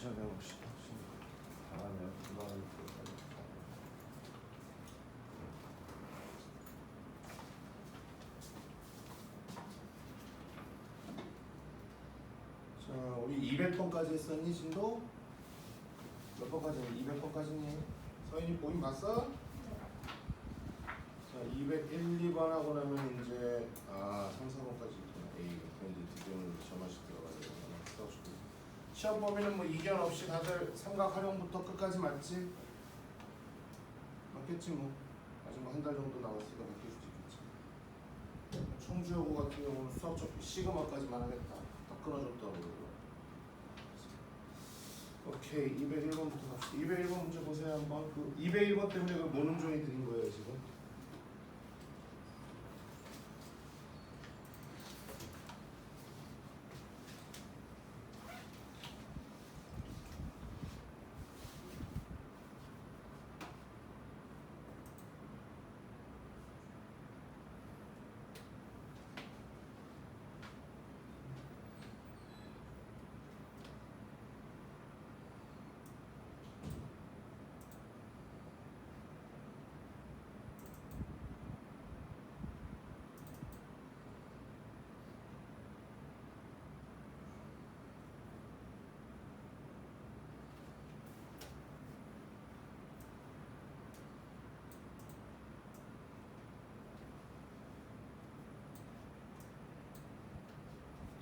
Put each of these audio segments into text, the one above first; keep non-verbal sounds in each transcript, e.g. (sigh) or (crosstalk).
시작해 봅시다. 잘하네요. 그만. 자, 우리 200번까지 했었니, 진도? 몇 번까지 했니? 200번까지니? 서인이 보임 봤어? 자, 201, 2번 하고 나면 이제 아, 3, 4번까지 있구나. A. 그럼 이제 뒷전으로 저만씩 들어가야 되구나. 써주고. 시험 범위는 뭐 이견 없이 다들 삼각 활용부터 끝까지 맞지? 맞겠지 뭐. 아직 뭐 한 달 정도 남았으니까 바뀔 수도 있겠지. 청주여고 같은 경우는 수학 적 시그마까지만 하겠다. 다 끊어줬다고. 오케이 201번부터 갑시다. 201번 문제 보세요 한번. 그 201번 때문에 그 모논종이 드린 거예요 지금.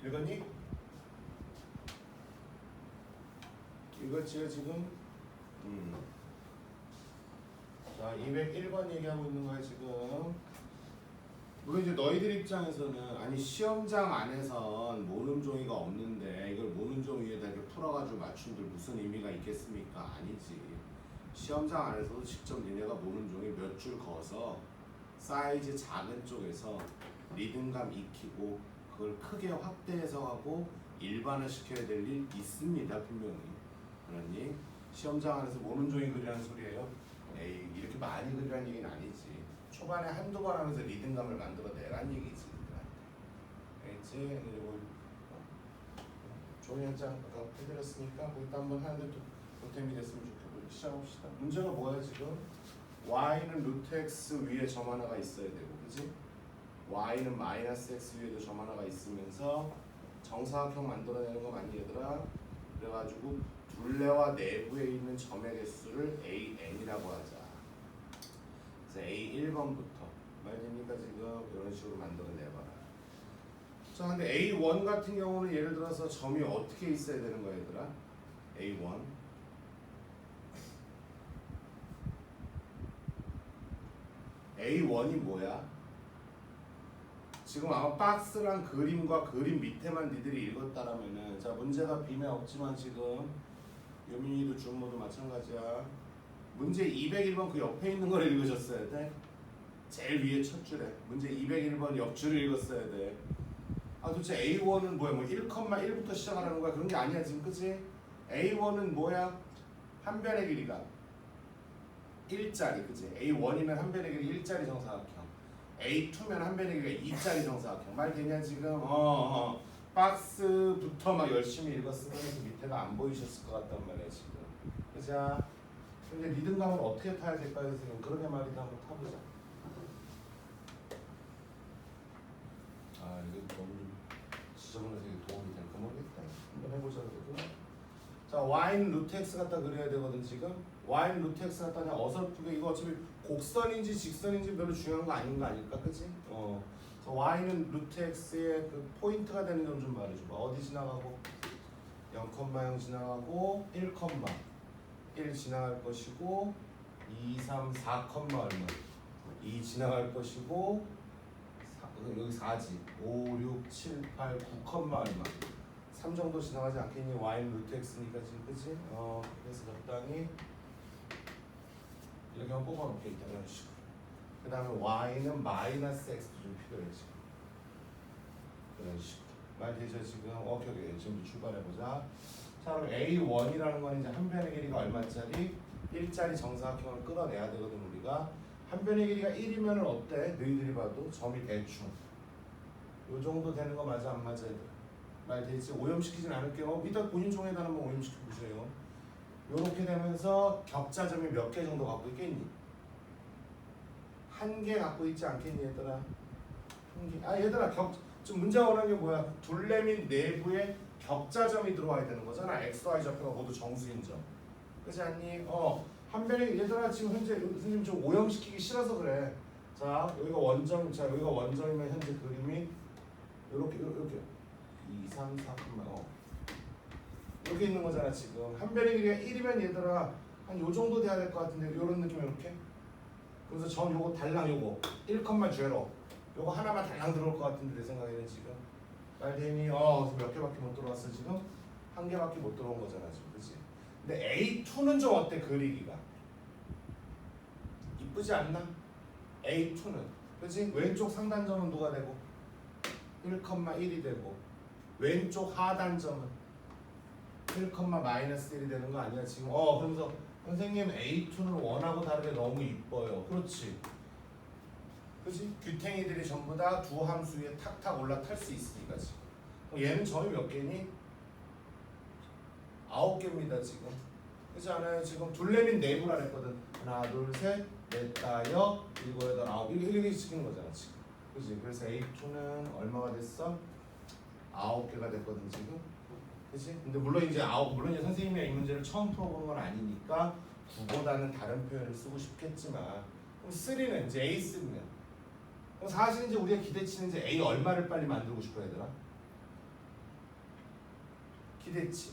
읽었니? 읽었지요 지금? 음. 자 201번 얘기하고 있는 거야 지금 물론 이제 너희들 입장에서는 아니 시험장 안에선 모음종이가 없는데 이걸 모음종 위에다 이렇게 풀어가지고 맞춘들 무슨 의미가 있겠습니까? 아니지 시험장 안에서도 직접 니네가 모음종이 몇 줄 그어서 사이즈 작은 쪽에서 리듬감 익히고 그걸 크게 확대해서 하고 일반화 시켜야 될 일 있습니다 분명히. 그러니 시험장 안에서 모는 종이 그리라는 소리예요? 에이 이렇게 많이 그리라는 얘기는 아니지. 초반에 한두 번 하면서 리듬감을 만들어 내란 얘기지 알겠지? 그리고 종이 한장 아까 해드렸으니까 거기다 한번 하는데 또 보탬이 됐으면 좋겠고 시작합시다. 문제가 뭐야 지금? y는 루트 x 위에 점 하나가 있어야 되고 그지? Y는 마이너스 x 위에도 점 하나가 있으면서 정사각형 만들어내는 거 맞니 얘들아? 그래가지고 둘레와 내부에 있는 점의 개수를 an이라고 하자. 그래서 a 1번부터 말됩니까 지금 이런 식으로 만들어내봐라. 자 근데 a1 같은 경우는 예를 들어서 점이 어떻게 있어야 되는 거야 얘들아? a1 a1이 뭐야? 지금 아마 박스랑 그림과 그림 밑에만 니들이 읽었다라면은 자 문제가 빔에 없지만 지금 유민이도 준모도 마찬가지야. 문제 201번 그 옆에 있는 걸 읽으셨어야 돼? 제일 위에 첫 줄에. 문제 201번 옆줄을 읽었어야 돼 아 도대체 A1은 뭐야? 뭐 1,1부터 시작하라는 거야? 그런 게 아니야 지금. 그치? A1은 뭐야? 한 변의 길이가 1짜리 그치? A1이면 한 변의 길이 1짜리 정사각형 A2면 한 길이가 2짜리 정사각형 말 되냐 지금? 어, 어. 박스부터 막 열심히 읽었으면 그 밑에가 안 보이셨을 것 같단 말이야 지금. 그자 근데 리듬감을 어떻게 타야 될까요 선생님? 그러게 말이다. 한번 타보자. 아 이거 너무 지저분해서 도움이 될까 모르겠다. 한번 해보자 그래도. 자 y는 루트 x 갖다 그려야 되거든 지금. y는 루트 x 갖다 그냥 어설프게 이거 어차피 곡선인지 직선인지 별로 중요한 거 아닌 거 아닐까 그치? 어. y는 루트 x의 그 포인트가 되는 점 좀 말해줘봐. 어디 지나가고? 0,0 지나가고 1, 1 지나갈 것이고 2, 3, 4, 얼마? 2 지나갈 것이고 사, 여기 4지. 5, 6, 7, 8, 9, 얼마? 3 정도 지나가지 않겠니? y는 루트 x니까 지금 그치? 어 그래서 적당히 한번 뽑아놓게 이런 식으로 그 다음에 y는 마이너스 x도 좀 필요해 지금 이런 식으로 말 되죠 지금? 오케이 오케이 지금부터 출발해보자 자 그럼 A1이라는 건 이제 한 변의 길이가 얼마짜리? 1짜리 정사각형을 끌어내야 되거든 우리가 한 변의 길이가 1이면 어때? 너희들이 봐도 점이 대충 요 정도 되는 거 맞아 안 맞아? 말 되지? 오염시키진 않을게요 어, 이따 본인 종에다 한번 오염시켜 보세요 요렇게 되면서 격자점이 몇 개 정도 갖고 있겠니? 한 개 갖고 있지 않겠니 얘들아? 한 개. 아 얘들아 격 지금 문제가 원하는 게 뭐야? 둘레 및 내부에 격자점이 들어와야 되는 거잖아. x, y 좌표가 모두 정수인 점. 그렇지 않니? 어. 한변에 얘들아 지금 현재 선생님 좀 오염시키기 싫어서 그래. 자 여기가 원점, 자 여기가 원점이면 현재 그림이 이렇게 이렇게 2, 3, 4, 어. 여기 있는 거잖아 지금. 한 변의 길이가 1이면 얘들아 한 요 정도 돼야 될 것 같은데 요런 느낌 이렇게? 그래서 전 요거 달랑 요거. 1,0 요거 하나만 달랑 들어올 것 같은데 내 생각에는 지금. 빨대니? 어 그래서 몇 개밖에 못 들어왔어 지금? 한 개밖에 못 들어온 거잖아 지금. 그치? 근데 A2는 좀 어때 그리기가? 이쁘지 않나? A2는. 그치? 왼쪽 상단점은 누가 되고? 1,1이 되고. 왼쪽 하단점은 1, 마이너스 1이 되는 거 아니야? 지금 어 그러면서 선생님 A2는 원하고 다르게 너무 이뻐요. 그렇지. 그지? 규탱이들이 전부 다 두 함수 위에 탁탁 올라탈 수 있으니까 지금. 그럼 얘는 점이 몇 개니? 아홉 개입니다 지금. 그렇지 않아요? 지금 둘레 및 내부라 그랬거든. 하나 둘셋넷 다여 일곱 여덟 아홉. 이렇게 이렇게 시키는 거잖아 지금. 그지? 그래서 A2는 얼마가 됐어? 아홉 개가 됐거든 지금 그치? 근데 물론 이제 아홉 물론 이제 선생님이 이 문제를 처음 풀어보는 건 아니니까 9보다는 다른 표현을 쓰고 싶겠지만 그럼 3는 이제 A3는 그럼 사실 이제 우리가 기대치는 이제 A 얼마를 빨리 만들고 싶어 얘들아? 기대치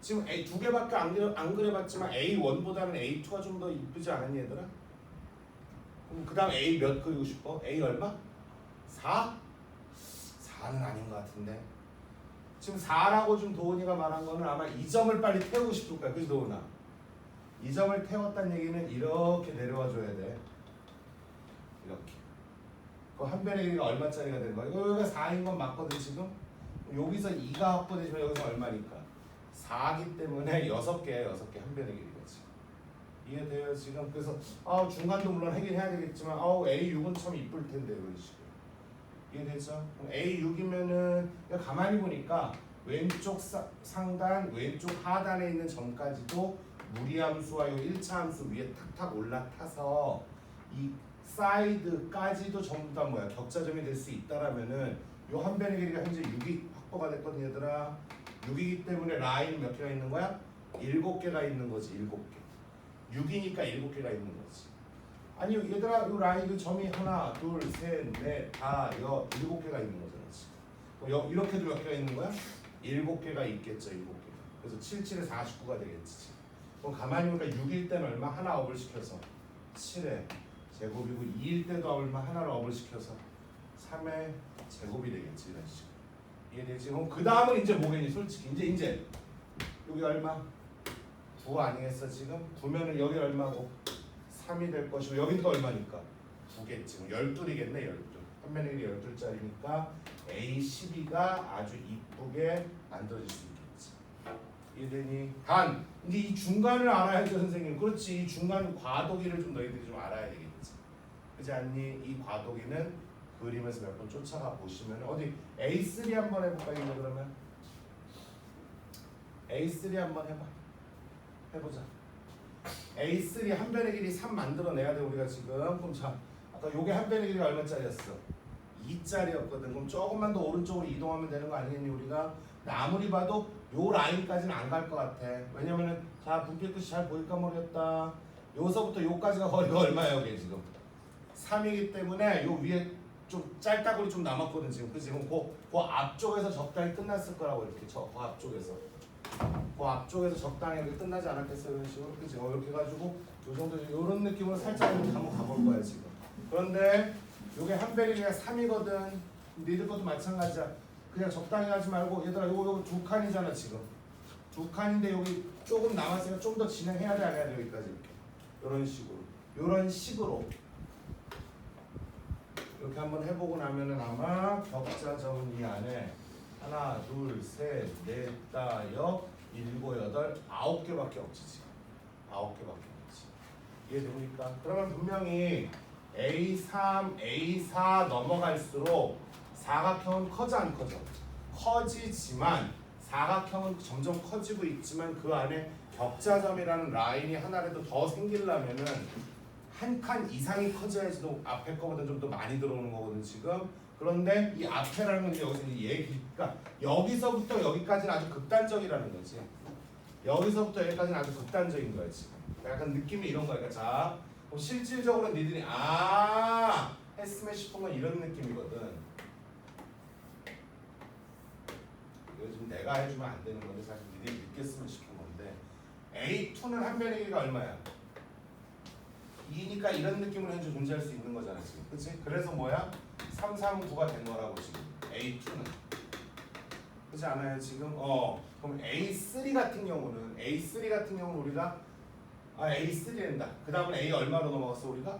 지금 A 두 개밖에 안, 그려, 안 그려봤지만 A1보다는 A2가 좀 더 이쁘지 않았니 얘들아? 그럼 그 다음 A 몇 그리고 싶어? A 얼마? 4? 4는 아닌 것 같은데 지금 4라고 좀 도훈이가 말한 거는 아마 이 점을 빨리 태우고 싶을 거야. 그지 도훈아? 이 점을 태웠다는 얘기는 이렇게 내려와 줘야 돼. 이렇게. 그한 변의 길이가 얼마짜리가 되는 거야? 이거 여기가 4인 건 맞거든 지금? 여기서 2가 확보되지만 여기서 얼마니까? 4기 때문에 (laughs) 6개야 6개 한 변의 길이가 지금. 이해돼요 지금? 그래서 아 중간도 물론 하긴 해야 되겠지만 아우 A6은 참 이쁠 텐데 이런 식으로. 이해되죠? A6이면은 가만히 보니까 왼쪽 사- 상단, 왼쪽 하단에 있는 점까지도 무리함수와 요 1차 함수 위에 탁탁 올라타서 이 사이드까지도 전부 다 뭐야 격자점이 될 수 있다라면은 요 한 변의 길이가 현재 6이 확보가 됐거든 얘들아 6이기 때문에 라인 몇 개가 있는 거야? 7개가 있는 거지 7개 6이니까 7개가 있는 거지 아니 얘들아 이 라인 그 점이 하나 둘셋넷다여 일곱 개가 있는 거잖아 지금 그럼 여, 이렇게도 몇 개가 있는 거야? 일곱 개가 있겠죠 일곱 개가 그래서 77에 49가 되겠지. 그럼 가만히 보니까 6일 때는 얼마? 하나 업을 시켜서 7에 제곱이고 2일 때도 얼마? 하나를 업을 시켜서 3의 제곱이 되겠지 이런 식으로 이해되지? 그럼 그 다음은 이제 뭐겠니 솔직히 이제 이제 여기 얼마? 9 아니겠어 지금? 9면은 여기 얼마고? 3이 될 것이고 여기는 또 얼마니까? 9겠지. 12이겠네 12. 한면의 길이 12짜리니까 A12가 아주 이쁘게 만들어질 수 있겠지. 이해되니? 단 이제 이 중간을 알아야죠 선생님. 그렇지. 이 중간 과도기를 좀 너희들이 좀 알아야 되겠지. 그렇지 않니? 이 과도기는 그림에서 몇 번 쫓아가 보시면 어디 A3 한번 해볼까 이거 그러면 A3 한번 해봐. 해보자. A3 한 변의 길이 3 만들어내야 돼 우리가 지금. 그럼 자 아까 요게 한 변의 길이가 얼마짜리였어? 2짜리였거든. 그럼 조금만 더 오른쪽으로 이동하면 되는 거 아니겠니 우리가? 아무리 봐도 요 라인까지는 안 갈 것 같아. 왜냐면은 자 분필 끝이 잘 보일까 모르겠다. 요서부터 요까지가 (laughs) 거리가 얼마예요 이게 지금? 3이기 때문에 요 위에 좀 짤따구리 좀 남았거든 지금. 그지 그럼 그, 그 앞쪽에서 적당히 끝났을 거라고 이렇게 저, 그 앞쪽에서 그 앞쪽에서 적당히 끝나지 않았겠어요 이런 식으로? 그치? 어, 이렇게 해가지고 요 정도 이런 느낌으로 살짝 한번 가볼 거야 지금. 그런데 요게 한 배리가 3이거든. 니들 것도 마찬가지야. 그냥 적당히 하지 말고 얘들아 요거 요거 두 칸이잖아 지금. 두 칸인데 여기 조금 남았으니까 좀 더 진행해야 돼 안 해야 돼 여기까지 요런 식으로. 요런 식으로. 이렇게 한번 해보고 나면은 아마 격자점은 이 안에 하나, 둘, 셋, 넷, 다, 여, 일곱, 여덟, 아홉 개밖에 없지 지금. 아홉 개밖에 없지. 이해됩니까? 그러면 분명히 A3, A4 넘어갈수록 사각형은 커져 안 커져? 커지지만 사각형은 점점 커지고 있지만 그 안에 격자점이라는 라인이 하나라도 더 생기려면은 한 칸 이상이 커져야지 도 앞에 거보다 좀 더 많이 들어오는 거거든 지금. 그런데 이 앞에라는 건 여기서 이제 얘기, 그러니까 여기서부터 여기까지는 아주 극단적이라는 거지. 여기서부터 여기까지는 아주 극단적인 거야 지금. 약간 느낌이 이런 거야. 그러니까 자, 실질적으로 니들이 아 했으면 싶은 건 이런 느낌이거든. 이거 지금 내가 해주면 안 되는 건데 사실 니들이 느꼈으면 싶은 건데 A2는 한 길이가 얼마야? 2니까 이런 느낌으로 현재 존재할 수 있는 거잖아 지금 그치? 그래서 뭐야? 3, 3, 9가 된 거라고 지금 A2는 그렇지 않아요 지금? 어 그럼 A3 같은 경우는 A3 같은 경우는 우리가 아 A3 된다 그 다음은 A 얼마로 넘어갔어 우리가?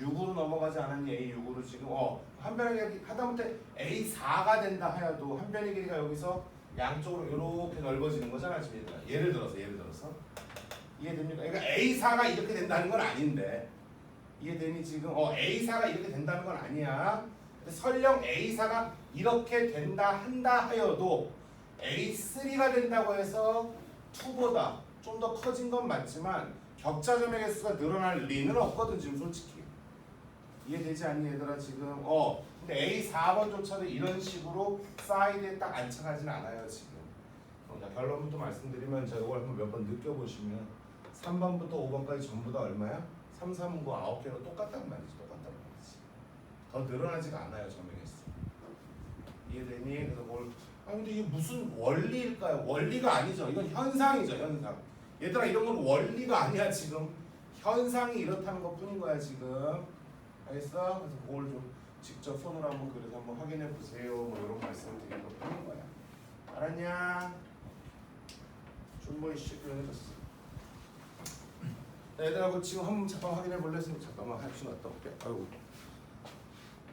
6으로 넘어가지 않았니 A6으로 지금 어 한 변의 길이 하다못해 A4가 된다 하여도 한 변의 길이가 여기서 양쪽으로 이렇게 넓어지는 거잖아 지금 얘들아 예를 들어서 예를 들어서 이해됩니까? 그러니까 A4가 이렇게 된다는 건 아닌데 이해되니 지금 어 A4가 이렇게 된다는 건 아니야. 설령 A4가 이렇게 된다 한다 하여도 A3가 된다고 해서 2보다 좀 더 커진 건 맞지만 격자점의 개수가 늘어날 리는 없거든 지금 솔직히. 이해되지 않니 얘들아 지금? 어. 근데 A4번조차도 이런 식으로 사이드에 딱 안착하지는 않아요 지금. 어, 자, 결론부터 말씀드리면 제가 이걸 한번 몇 번 느껴보시면 3번부터 5번까지 전부 다 얼마야? 3, 3, 9, 9개로 똑같단 말이지 똑같단 말이지. 더 늘어나지가 않아요 개수 이해되니? 그래서 뭘 아 근데 이게 무슨 원리일까요? 원리가 아니죠. 이건 현상이죠 현상. 얘들아 이런 건 원리가 아니야 지금. 현상이 이렇다는 것 뿐인 거야 지금. 알겠어? 그래서 그걸 좀 직접 손으로 한번 그래서 한번 확인해 보세요. 뭐 이런 말씀을 드리는 것 뿐인 거야. 알았냐? 준보이 씨 표현해줬어. 자, 그 지금 한번 잠깐 확인해 볼래? 잠깐만. 할수 올게 아이고